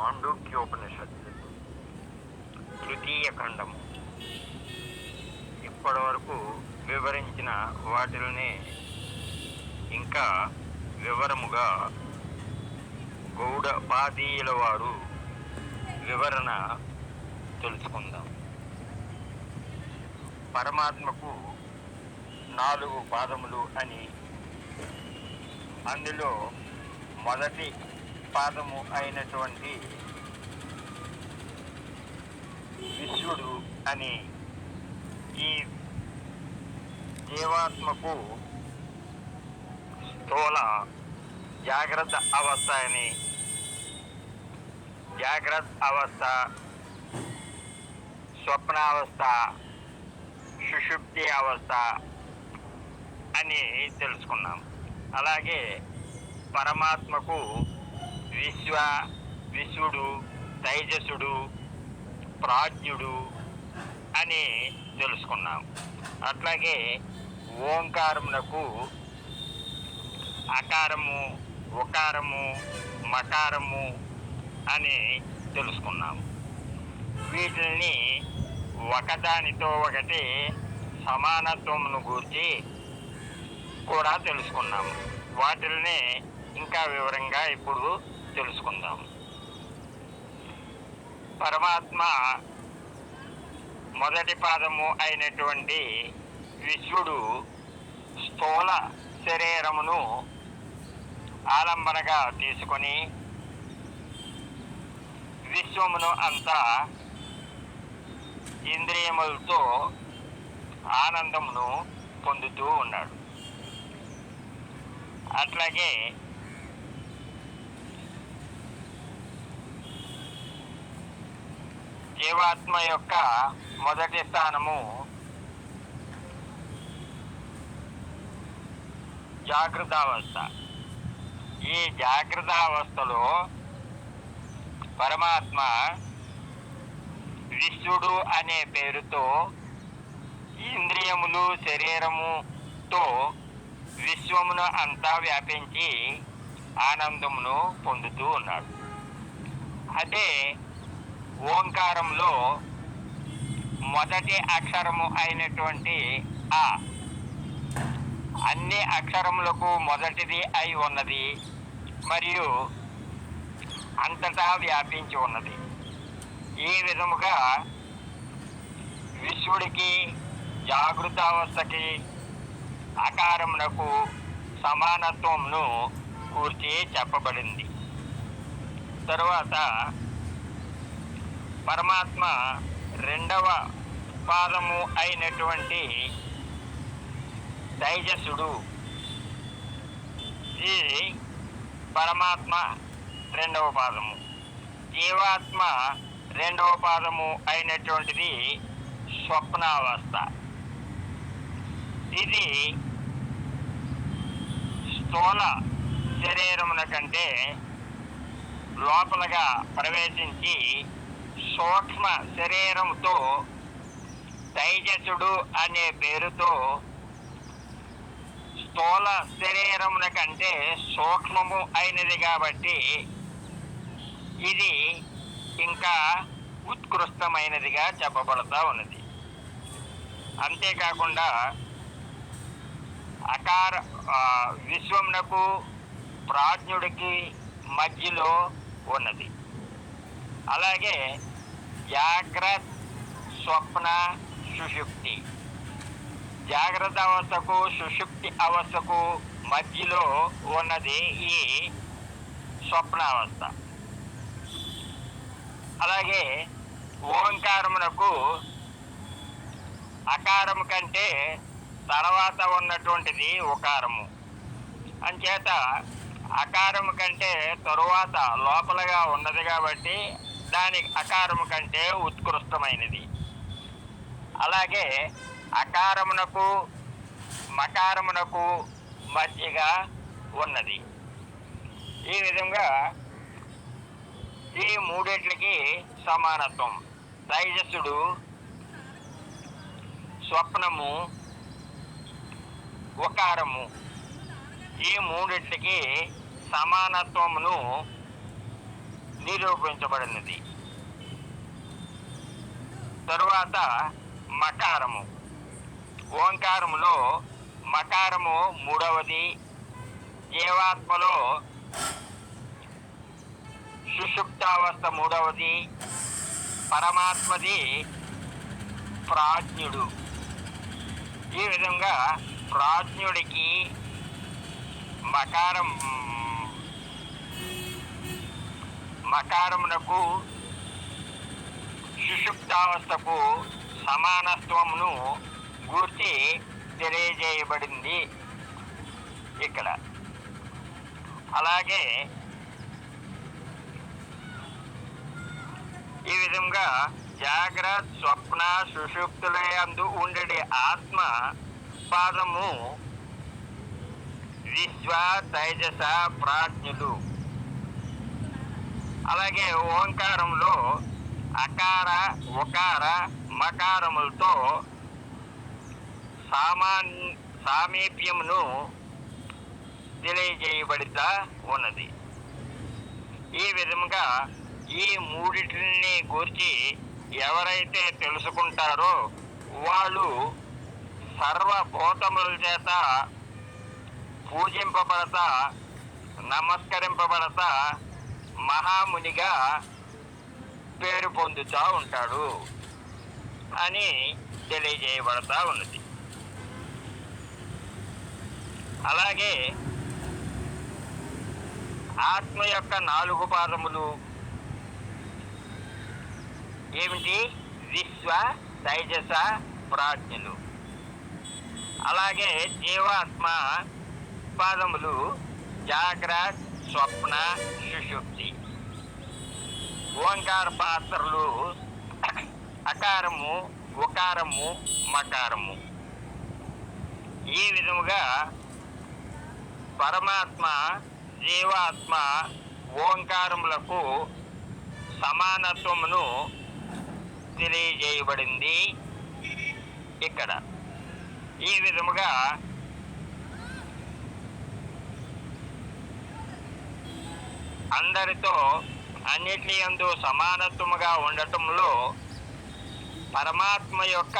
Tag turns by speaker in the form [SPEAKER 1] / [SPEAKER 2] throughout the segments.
[SPEAKER 1] మాండూక్యోపనిషత్తు. తృతీయ ఖండము. ఇప్పటి వరకు వివరించిన వాటిల్ని ఇంకా వివరముగా గౌడ పాదీయుల వారు వివరణ తెలుసుకుందాం. పరమాత్మకు నాలుగు పాదములు అని అందులో మొదటి పాదము అయినటువంటి విశ్వడు అని ఈ జీవాత్మకు స్థూల జాగ్రత్త అవస్థ అని జాగ్రత్త అవస్థ స్వప్నావస్థ సుషుప్తి అవస్థ అని తెలుసుకున్నాం. అలాగే పరమాత్మకు విశ్వ విశ్వడు తైజసుడు ప్రాజ్ఞుడు అని తెలుసుకున్నాం. అట్లాగే ఓంకారమునకు అకారము ఉకారము మకారము అని తెలుసుకున్నాము వీటిని ఒకదానితో ఒకటి సమానత్వమును గూర్చి కూడా తెలుసుకున్నాము వాటిల్ని ఇంకా వివరంగా ఇప్పుడు తెలుసుకుందాం. పరమాత్మ మొదటి పాదము అయినటువంటి విశ్వడు స్థూల శరీరమును ఆలంబనగా తీసుకొని విశ్వమును అంతా ఇంద్రియములతో ఆనందమును పొందుతూ ఉన్నాడు. అట్లాగే జీవాత్మ యొక్క మొదటి స్థానము జాగృతావస్థ. ఈ జాగృతావస్థలో పరమాత్మ విశ్వడు అనే పేరుతో ఇంద్రియములు శరీరముతో విశ్వమును అంతా వ్యాపించి ఆనందమును పొందుతూ ఉన్నాడు. అదే ఓంకారంలో మొదటి అక్షరము అయినటువంటి ఆ. అన్ని అక్షరములకు మొదటిది అయి ఉన్నది మరియు అంతటా వ్యాపించి ఉన్నది. ఈ విధముగా విశ్వడికి జాగృతావస్థకి అకారమునకు సమానత్వంను కూర్చి చెప్పబడింది. తరువాత పరమాత్మ రెండవ పాదము అయినటువంటి తైజసుడు ఇది పరమాత్మ రెండవ పాదము. జీవాత్మ రెండవ పాదము అయినటువంటిది స్వప్నావస్థ. ఇది స్థూల శరీరమున కంటే లోపలగా ప్రవేశించి సూక్ష్మ శరీరంతో తైజసుడు అనే పేరుతో స్థూల శరీరమున కంటే సూక్ష్మము అయినది కాబట్టి ఇది ఇంకా ఉత్కృష్టమైనదిగా చెప్పబడతా ఉన్నది. అంతేకాకుండా అకార విశ్వమునకు ప్రాజ్ఞుడికి మధ్యలో ఉన్నది. అలాగే జాగ్రత్త స్వప్న సుషుప్తి. జాగ్రత్త అవస్థకు సుషుప్తి అవస్థకు మధ్యలో ఉన్నది ఈ స్వప్నావస్థ అలాగే ఓంకారమునకు అకారము కంటే తర్వాత ఉన్నటువంటిది ఉకారము. అంచేత అకారము కంటే తరువాత లోపలగా ఉన్నది కాబట్టి దాని అకారము కంటే ఉత్కృష్టమైనది. అలాగే అకారమునకు మకారమునకు మధ్యగా ఉన్నది. ఈ విధంగా ఈ మూడిట్లకి సమానత్వం. తైజస్సుడు స్వప్నము ఉకారము ఈ మూడిట్లకి సమానత్వమును నిరూపించబడినది. తరువాత మకారము. ఓంకారములో మకారము మూడవది. జీవాత్మలో సుషుప్తావస్థ మూడవది. పరమాత్మది ప్రాజ్ఞుడు. ఈ విధంగా ప్రాజ్ఞుడికి మకారం మకారమునకు సుషుప్తావస్థకు సమానత్వమును గూర్చి తెలియజేయబడింది ఇక్కడ. అలాగే ఈ విధంగా జాగ్రత్త స్వప్న సుషుప్తులందు ఉండడి ఆత్మ పాదము విశ్వ తైజస ప్రాజ్ఞులు. అలాగే ఓంకారంలో అకార ఉకార మకారములతో సామాన్ సామీప్యమును తెలియజేయబడితా ఉన్నది. ఈ విధముగా ఈ మూడిటిని గురించి ఎవరైతే తెలుసుకుంటారో వాళ్ళు సర్వభూతముల చేత పూజింపబడతా నమస్కరింపబడతా మహామునిగా పేరు పొందుతూ ఉంటాడు అని తెలియజేయబడతా ఉన్నది. అలాగే ఆత్మ యొక్క నాలుగు పాదములు ఏమిటి? విశ్వ తైజస ప్రాజ్ఞులు. అలాగే జీవాత్మ పాదములు జాగ్రత్త స్వప్న సుషుప్తి ఓంకార పాత్రలు అకారము ఉకారము మకారము. ఈ విధముగా పరమాత్మ జీవాత్మ ఓంకారములకు సమానత్వమును తెలియజేయబడింది ఇక్కడ. ఈ విధముగా అందరితో అన్నిటి ఎందు సమానత్వముగా ఉండటంలో పరమాత్మ యొక్క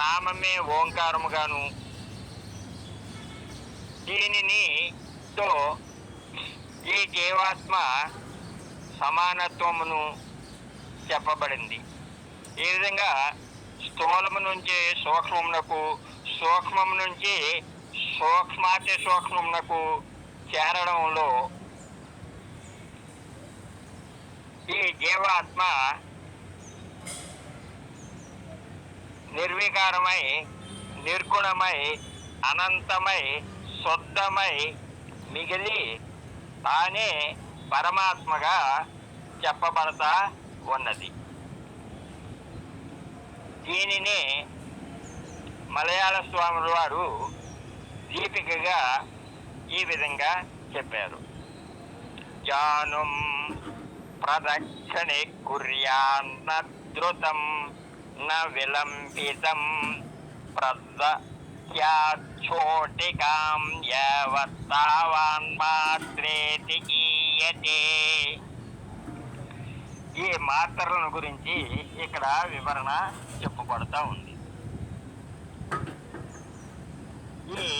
[SPEAKER 1] నామమే ఓంకారముగాను దీనిని తో ఈ జీవాత్మ సమానత్వమును చెప్పబడింది. ఈ విధంగా స్థూలము నుంచి సూక్ష్మమునకు సూక్ష్మము నుంచి సూక్ష్మాతి సూక్ష్మమునకు చేరడంలో ఈ జీవాత్మ నిర్వికారమై నిర్గుణమై అనంతమై శుద్ధమై మిగిలి తానే పరమాత్మగా చెప్పబడతా ఉన్నది. దీనిని మలయాళ స్వాముల వారు దీపికగా ఈ విధంగా చెప్పారు. జానుం ప్రదక్షిణే కుర్యాన్న ధృతం న విలంబితం ప్రద్యాచోటికాం యవత్తావాన్ మాత్రేతి గీయతే. ఈ మాత్రలను గురించి ఇక్కడ వివరణ చెప్పబడతా ఉంది. ఈ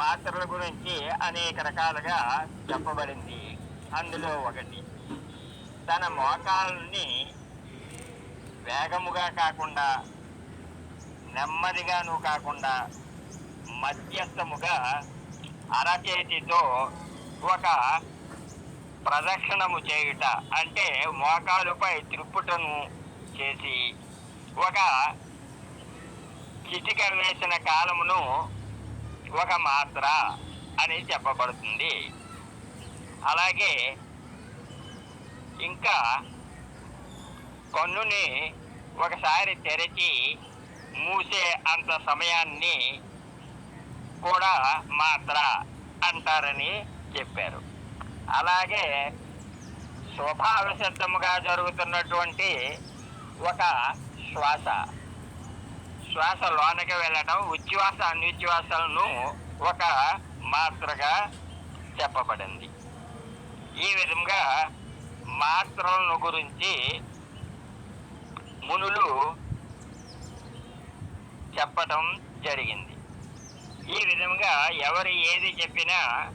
[SPEAKER 1] మాత్రల గురించి అనేక రకాలుగా చెప్పబడింది. అందులో ఒకటి తన మోకాలని వేగముగా కాకుండా నెమ్మదిగాను కాకుండా మధ్యస్థముగా అరచేతితో ఒక ప్రదక్షిణము చేయుట. అంటే మోకాలుపై త్రిప్పుటను చేసి ఒక చిటికర వేసిన కాలమును ఒక మాత్ర అని చెప్పబడుతుంది. అలాగే ఇంకా కన్నుని ఒకసారి తెరచి మూసే అంత సమయాన్ని కూడా మాత్ర అంటారని చెప్పారు. అలాగే స్వభావ సిద్ధముగా జరుగుతున్నటువంటి ఒక శ్వాస. శ్వాస లోనకి వెళ్ళడం ఉచ్ఛ్వాస అనుచ్ఛ్వాసలను ఒక మాత్రగా చెప్పబడింది. ఈ విధంగా మాత్రలను గురించి మునులు చెప్పటం జరిగింది. ఈ విధంగా ఎవరు ఏది చెప్పినా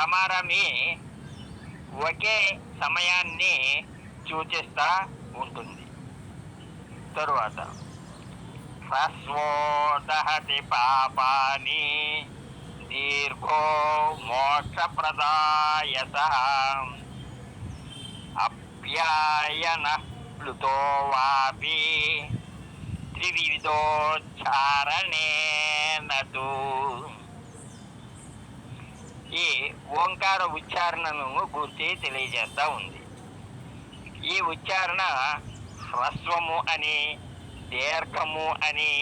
[SPEAKER 1] రమారమి ఒకే సమయాన్ని సూచిస్తా ఉంటుంది. తరువాత హ్రస్వోదహతి పాపాని దీర్ఘో మోక్షప్రదాయత అప్యాయన ప్లుతో వాపి త్రివిధోచ్చారణేనతు ఈ ఓంకార ఉచ్చారణను గుర్తి తెలియజేస్తా ఉంది. ఈ ఉచ్చారణ హ్రస్వము అని దీర్ఘము అని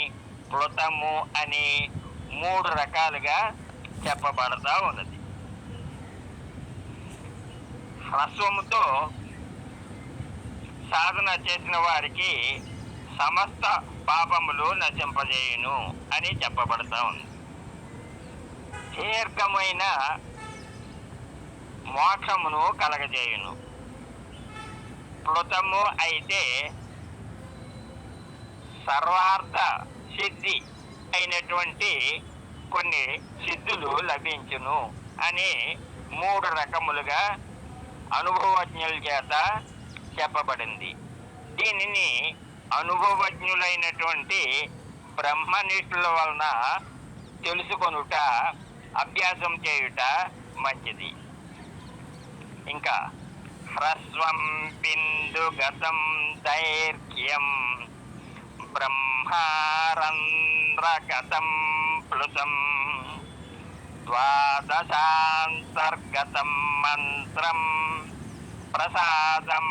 [SPEAKER 1] ప్లుతము అని మూడు రకాలుగా చెప్పబడతా ఉన్నది హ్రస్వముతో సాధన చేసిన వారికి సమస్త పాపములు నశింపజేయును అని చెప్పబడతా ఉంది దీర్ఘమైన మోక్షమును కలగజేయును ప్లుతము అయితే సర్వార్థ సిద్ధి అయినటువంటి కొన్ని సిద్ధులు లభించును అని మూడు రకములుగా అనుభవజ్ఞుల చేత చెప్పబడింది. దీనిని అనుభవజ్ఞులైనటువంటి బ్రహ్మనిష్ఠుల వలన తెలుసుకొనుట అభ్యాసం చేయుట మంచిది. ఇంకా హ్రస్వం బిందు గతం దైర్ఘ్యం బ్రహ్మారంధ్రగతం ప్లుతం ద్వాదశాంతర్గతం మంత్రం ప్రసాదం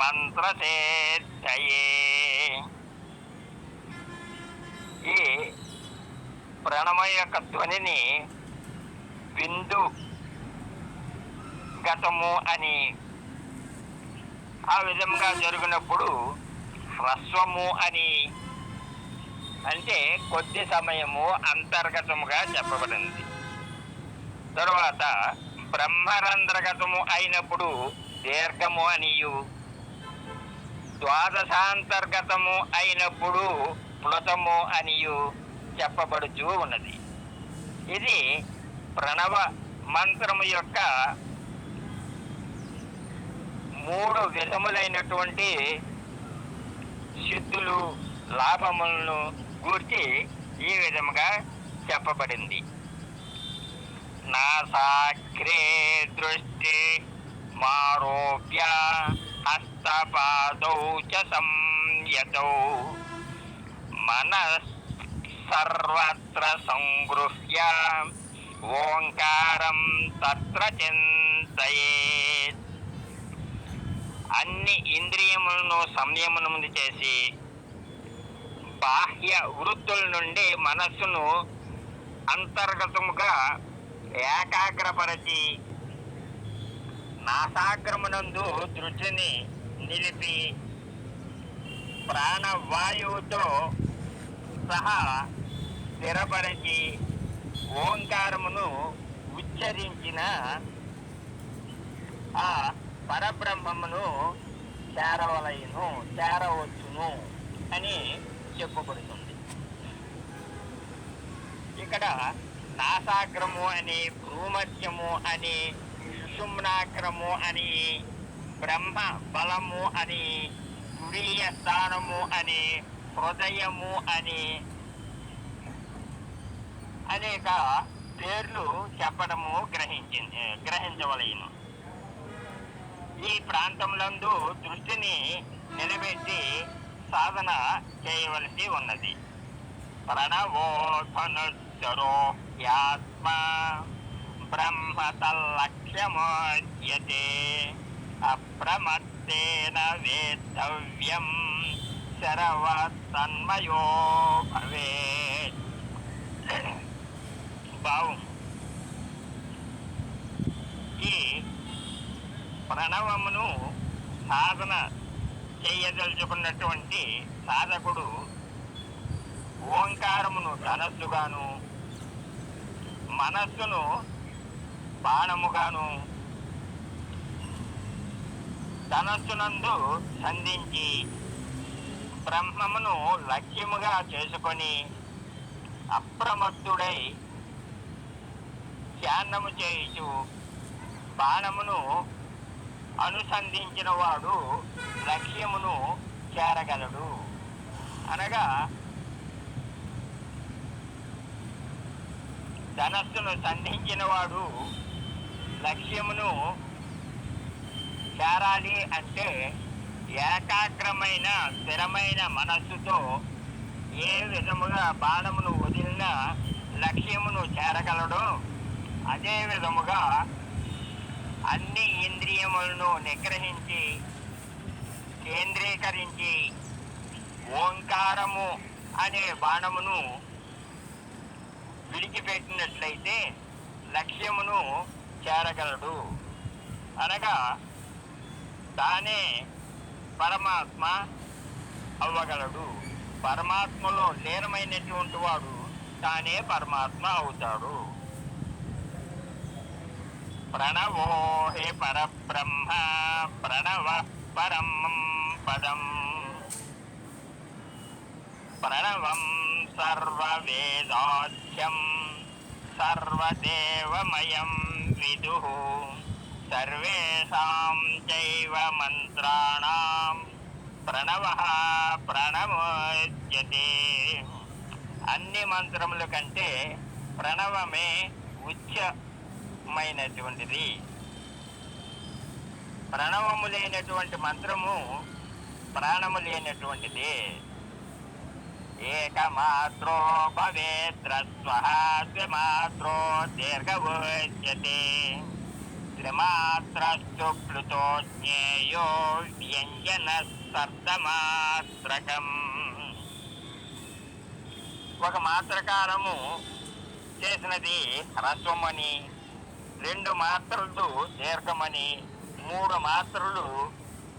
[SPEAKER 1] మంత్రసేద్ధయే ఈ ప్రణమ యొక్క ధ్వనిని బిందు గతము అని ఆ విధంగా జరిగినప్పుడు హ్రస్వము అని అంటే కొద్ది సమయము అంతర్గతముగా చెప్పబడింది. తరువాత బ్రహ్మరంధ్రగతము అయినప్పుడు దీర్ఘము అనియు. ద్వాదశాంతర్గతము అయినప్పుడు ప్లుతము అనియు చెప్పబడుచూ ఉన్నది. ఇది ప్రణవ మంత్రము యొక్క మూడు విధములైనటువంటి సిద్ధులు లాభములను గూర్చి ఈ విధముగా చెప్పబడింది. నా సాక్రే దృష్టి మారోప్య హస్తపాదౌ చ సంయతౌ. మన సర్వత్ర సంగృహ్య ఓంకారం తత్ర చింతయేత్. అన్ని ఇంద్రియములను సంయమనము చేసి బాహ్య వృత్తుల నుండి మనస్సును అంతర్గతముగా ఏకాగ్రపరచి నాసాగ్రమునందు దృష్టిని నిలిపి ప్రాణవాయువుతో సహా స్థిరపరచి ఓంకారమును ఉచ్చరించిన ఆ పరబ్రహ్మమును చేరవలయను చేరవచ్చును అని చెప్పబడుతుంది. ఇక్కడ నాసాగ్రము అని భూమధ్యము అని సుషుమ్నాగ్రము అని బ్రహ్మ బలము అని తురీయ స్థానము అని హృదయము అని అనేక పేర్లు చెప్పడము గ్రహించింది గ్రహించవలయను ఈ ప్రాంతములందు దృష్టిని నిలబెట్టి సాధన చేయవలసి ఉన్నది. ప్రణవోధనుచ్చరో యాత్మ బ్రహ్మతల్లక్ష్యమోద్యతే అప్రమత్తేన వేత్తవ్యం శరవతన్మయో భవేత్. భావం ఈ ప్రణవమును సాధన చేయదలుచుకున్నటువంటి సాధకుడు ఓంకారమును ధనస్సుగాను మనస్సును బాణముగాను ధనస్సునందు సంధించి బ్రహ్మమును లక్ష్యముగా చేసుకొని అప్రమత్తుడై ధ్యానము చేయుచు బాణమును అనుసంధించిన వాడు లక్ష్యమును చేరగలడు. అనగా ధనస్సును సంధించిన వాడు లక్ష్యమును చేరాలి అంటే ఏకాగ్రమైన స్థిరమైన మనస్సుతో ఏ విధముగా బాణమును వదిలిన లక్ష్యమును చేరగలడో. అదే విధముగా అన్ని ఇంద్రియములను నిగ్రహించి కేంద్రీకరించి ఓంకారము అనే బాణమును విడిచిపెట్టినట్లయితే లక్ష్యమును చేరగలడు. అనగా తానే పరమాత్మ అవ్వగలడు. పరమాత్మలో లీనమైనటువంటి వాడు తానే పరమాత్మ అవుతాడు. ప్రణవో హే పరబ్రహ్మ ప్రణవ పరం పదం ప్రణవం సర్వవేదాఖ్యం సర్వదేవమయం విదు సర్వేషాం చైవ మంత్రాణం ప్రణవ ప్రణవోచ్యతే అన్ని మంత్రముల కంటే ప్రణవమే ఉచ్చ ప్రణవమైనటువంటిది ప్రణవము లేనటువంటి మంత్రము ప్రాణము లేనటువంటిది. ఏకమాత్రో భవేద్రస్వహాస్యమాత్రో దీర్ఘవోచ్యతే త్రిమాత్రస్తు ప్లుతో జ్ఞేయో వ్యంజన సర్ధమాత్రకం ఒక మాత్రకారము చేసినది హ్రస్వమని రెండు మాత్రలు దీర్ఘమని మూడు మాత్రలు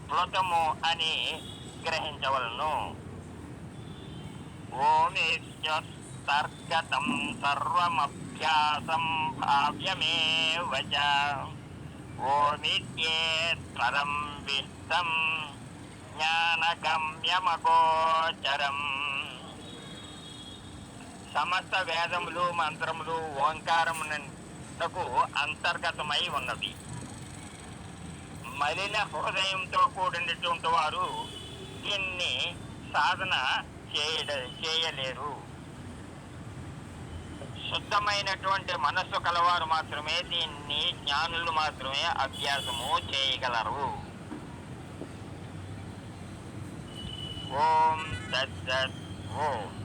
[SPEAKER 1] ప్లుతము అని గ్రహించవలను. ఓమిత్యుత్తర్గతం సర్వమభ్యాసం భావ్యమేవ చ విత్తం జ్ఞానగమ్యమగోచరం. సమస్త వేదములు మంత్రములు ఓంకారమునకు అంతర్గతమై ఉన్నది. మలిన హృదయంతో కూడినటువంటి వారు దీన్ని సాధన చేయడ చేయలేరు. శుద్ధమైనటువంటి మనస్సు కలవారు మాత్రమే దీన్ని జ్ఞానులు మాత్రమే అభ్యాసము చేయగలరు. ఓం తత్ ఓం